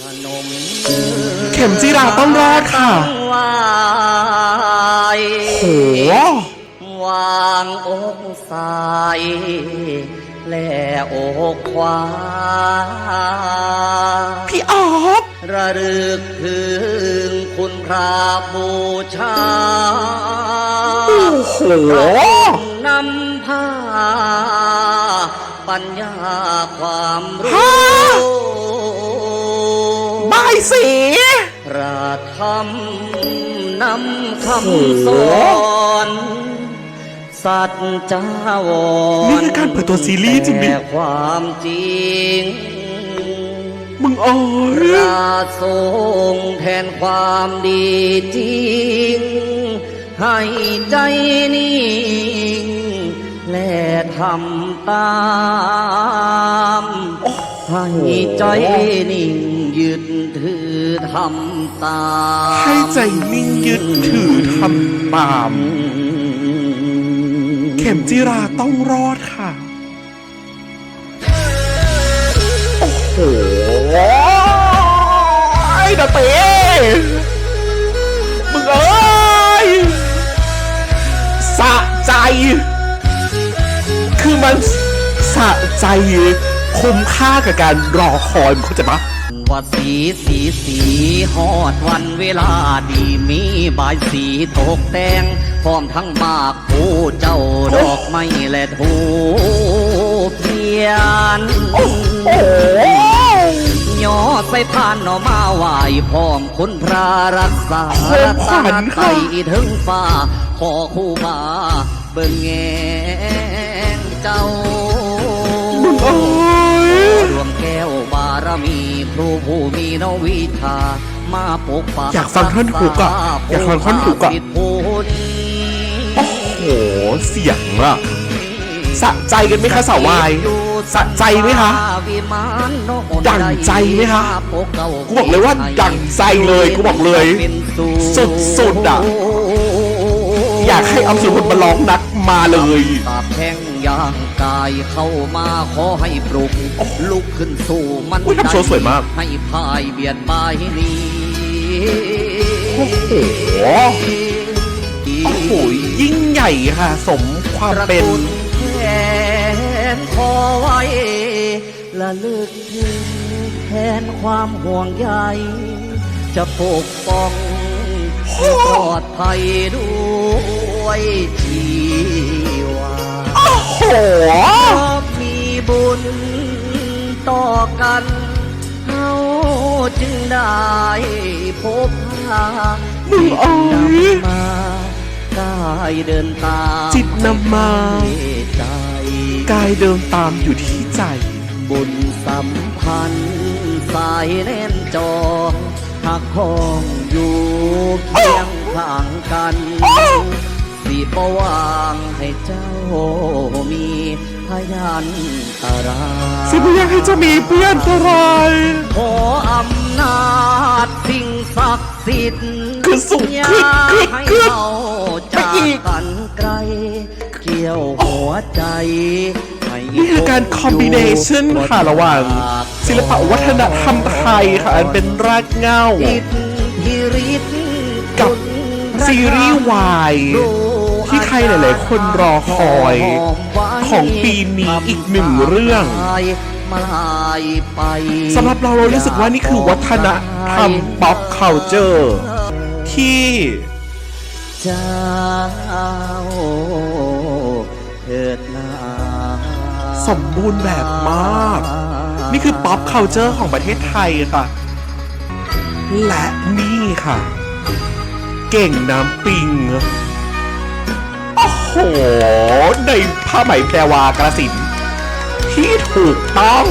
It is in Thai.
ขนมเข็มจีราต้องรอดค่ะวายโหวางอกสายแล่อกขวา พี่ออฟระลึกถึงคุณพระบูชาโอ้โหนำพาปัญญาความรู้ ฮะบายสีพระธรรมนำคโอ้ำโหสอนสัจจาวรนี่คือการเปิดตัวซีรีส์จริงดิแต่ความจริง มึงเอ๋พยระทรงแทนความดีจริง ให้ใจนิ่ง และทำตาม ให้ใจนิ่งยึดถือ ทำตามให้ใจนิ่งยึดถือทำตาม เข็มจีราต้องรอดค่ะ โอ้โหไอ้ดาเต้มึงเอ้ยสะใจ คือมันสะใจคุ้มค่ากับการรอคอยมึงเข้าใจปะ ว่าสีสีสีฮอดวันเวลาดีมีบายสีตกแต่งพร้อมทั้งมากผู้เจ้าดอกไม้และทูเทียนโอ้โหย่อใส่พานหน่อมาไหวพร้อมคุณพระรักษาโอ้ขวัญไตค่ะถึงฟ้า ขอคู่บาเบิ่งแงงเจ้า มีครูผู้มีนวิชามาปกปักอยากฟังท่อนฮุกอะอยากฟังท่อนฮุกอะผู้ผิดพูดโอ้โห เสียงอะสะใจกันไหมคะสาววายสะใจไหมคะดั่งใจไหมคะกูบอกเลยว่าดั่งใจเลยกูบอกเลยสุดๆอะอยากให้เอาสุพลมาร้องนักมาเลยตาแพง ย่างกายเข้ามาขอให้ปลุกลุกขึ้นสู่มันอุ๊ยทำโชว์สวยมาก ให้พายเบียดบายนี้โอ้โหโอ้โหยิ่งใหญ่ค่ะ สมความเป็นแทนคอไว้ละลึกถึงแทนความห่วงใยจะปกป้องให้ปลอดภัยด้วยชีวา โอ้โหเพราะมีบุญต่อกันเขาจึงได้พบหามึงเอ๋ยมากายเดินตามจิตนำมา ใจ กายเดินตามอยู่ที่ใจ บุญสัมพันธ์สายแน่นจอหักห้องอยู่เคียงข้างกัน สีบวางให้เจ้ามีพยานตรายสิบยังให้จะมีเพื่อนอะไรขออำนาจสิ่งศักดิ์สิทธิ์คือสุดอย่าคือคือให้คือเราจากไปอีกกันไกล เกี่ยวหัวใจให้นี่คือการคอมบิเนชันค่ะระหว่าง ศิลปะวัฒนธรรมไทยค่ะ อันเป็นรากเหง้าอิทธิฤทธิ์กับซีรีส์วายที่ใค รหลาย ๆ คนรอคอยของปีนี้อีกหนึ่งเรื่องสำหรับเราเรารู้สึกว่านี่คือวัฒนธรรม pop culture ที่เจ้าเถิดนาสมบูรณ์แบบมาก นี่คือ pop culture ของประเทศไทยค่ะ และนี่ค่ะ เก่งน้ำปิง โห ในผ้าไหมแพรวากระสินที่ถูกต้อง